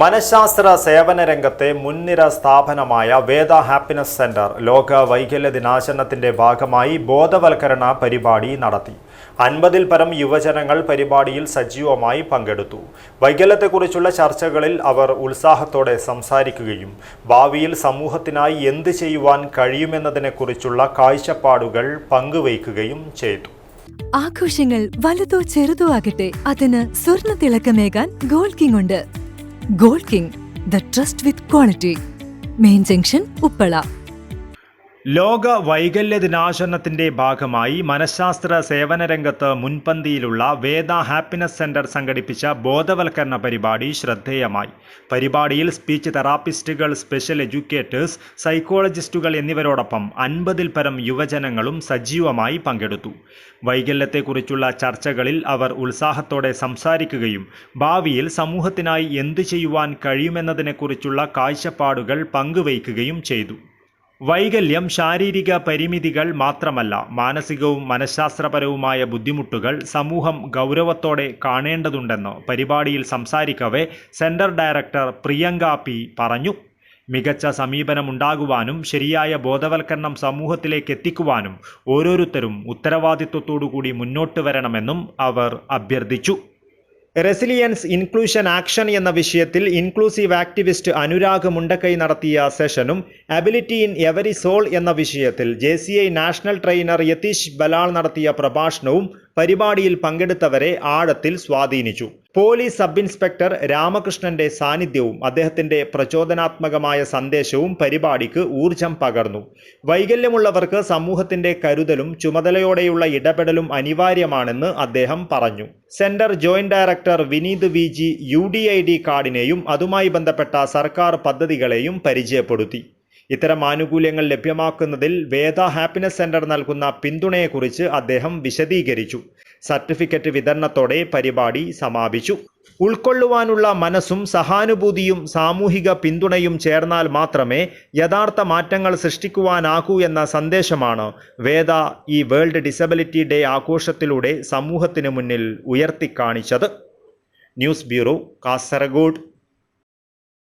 മനഃശാസ്ത്ര സേവന രംഗത്തെ മുൻനിര സ്ഥാപനമായ വേദ ഹാപ്പിനെസ് സെന്റർ ലോക വൈകല്യ ദിനാചരണത്തിന്റെ ഭാഗമായി ബോധവൽക്കരണ പരിപാടി നടത്തി. അൻപതിൽ പരം യുവജനങ്ങൾ പരിപാടിയിൽ സജീവമായി പങ്കെടുത്തു. വൈകല്യത്തെക്കുറിച്ചുള്ള ചർച്ചകളിൽ അവർ ഉത്സാഹത്തോടെ സംസാരിക്കുകയും ഭാവിയിൽ സമൂഹത്തിനായി എന്ത് ചെയ്യുവാൻ കഴിയുമെന്നതിനെക്കുറിച്ചുള്ള കാഴ്ചപ്പാടുകൾ പങ്കുവയ്ക്കുകയും ചെയ്തു. ആഘോഷങ്ങൾ വലുതോ ചെറുതോ ആകട്ടെ അതിന് സ്വർണ തിളക്കമേകാൻ ഗോൾഡ് കിങ് ഉണ്ട്. Gold king the trust with quality main junction Uppala ലോക വൈകല്യ ദിനാചരണത്തിന്റെ ഭാഗമായി മനഃശാസ്ത്ര സേവന രംഗത്ത് മുൻപന്തിയിലുള്ള വേദ ഹാപ്പിനെസ് സെന്റർ സംഘടിപ്പിച്ച ബോധവൽക്കരണ പരിപാടി ശ്രദ്ധേയമായി. പരിപാടിയിൽ സ്പീച്ച് തെറാപ്പിസ്റ്റുകൾ സ്പെഷ്യൽ എഡ്യൂക്കേറ്റേഴ്സ് സൈക്കോളജിസ്റ്റുകൾ എന്നിവരോടൊപ്പം അൻപതിൽ പരം യുവജനങ്ങളും സജീവമായി പങ്കെടുത്തു. വൈകല്യത്തെക്കുറിച്ചുള്ള ചർച്ചകളിൽ അവർ ഉത്സാഹത്തോടെ സംസാരിക്കുകയും ഭാവിയിൽ സമൂഹത്തിനായി എന്തു ചെയ്യുവാൻ കഴിയുമെന്നതിനെക്കുറിച്ചുള്ള കാഴ്ചപ്പാടുകൾ പങ്കുവയ്ക്കുകയും ചെയ്തു. വൈകല്യം ശാരീരിക പരിമിതികൾ മാത്രമല്ല മാനസികവും മനഃശാസ്ത്രപരവുമായ ബുദ്ധിമുട്ടുകൾ സമൂഹം ഗൗരവത്തോടെ കാണേണ്ടതുണ്ടെന്ന് പരിപാടിയിൽ സംസാരിക്കവേ സെന്റർ ഡയറക്ടർ പ്രിയങ്ക പി പറഞ്ഞു. മികച്ച സമീപനമുണ്ടാകുവാനും ശരിയായ ബോധവൽക്കരണം സമൂഹത്തിലേക്ക് എത്തിക്കുവാനും ഓരോരുത്തരും ഉത്തരവാദിത്വത്തോടുകൂടി മുന്നോട്ട് വരണമെന്നും അവർ അഭ്യർത്ഥിച്ചു. റെസിലിയൻസ് ഇൻക്ലൂഷൻ ആക്ഷൻ എന്ന വിഷയത്തിൽ ഇൻക്ലൂസീവ് ആക്ടിവിസ്റ്റ് അനുരാഗ് മുണ്ടക്കൈ നടത്തിയ സെഷനും അബിലിറ്റി ഇൻ എവരി സോൾ എന്ന വിഷയത്തിൽ J C I national trainer Yatheesh Ballal നടത്തിയ പ്രഭാഷണവും പരിപാടിയിൽ പങ്കെടുത്തവരെ ആഴത്തിൽ സ്വാധീനിച്ചു. പോലീസ് സബ് ഇൻസ്പെക്ടർ രാമകൃഷ്ണന്റെ സാന്നിധ്യവും അദ്ദേഹത്തിന്റെ പ്രചോദനാത്മകമായ സന്ദേശവും പരിപാടിക്ക് ഊർജം പകർന്നു. വൈകല്യമുള്ളവർക്ക് സമൂഹത്തിന്റെ കരുതലും ചുമതലയോടെയുള്ള ഇടപെടലും അനിവാര്യമാണെന്ന് അദ്ദേഹം പറഞ്ഞു. Centre joint director Vineeth V G U D I D കാർഡിനെയും അതുമായി ബന്ധപ്പെട്ട സർക്കാർ പദ്ധതികളെയും പരിചയപ്പെടുത്തി. ഇത്തരം ആനുകൂല്യങ്ങൾ ലഭ്യമാക്കുന്നതിൽ വേദ ഹാപ്പിനെസ് സെന്റർ നൽകുന്ന പിന്തുണയെക്കുറിച്ച് അദ്ദേഹം വിശദീകരിച്ചു. സർട്ടിഫിക്കറ്റ് വിതരണത്തോടെ പരിപാടി സമാപിച്ചു. ഉൾക്കൊള്ളുവാനുള്ള മനസ്സും സഹാനുഭൂതിയും സാമൂഹിക പിന്തുണയും ചേർന്നാൽ മാത്രമേ യഥാർത്ഥ മാറ്റങ്ങൾ സൃഷ്ടിക്കുവാനാകൂ എന്ന സന്ദേശമാണ് വേദ ഈ വേൾഡ് ഡിസബിലിറ്റി ഡേ ആഘോഷത്തിലൂടെ സമൂഹത്തിന് മുന്നിൽ ഉയർത്തിക്കാണിച്ചത്. News bureau Kasaragod.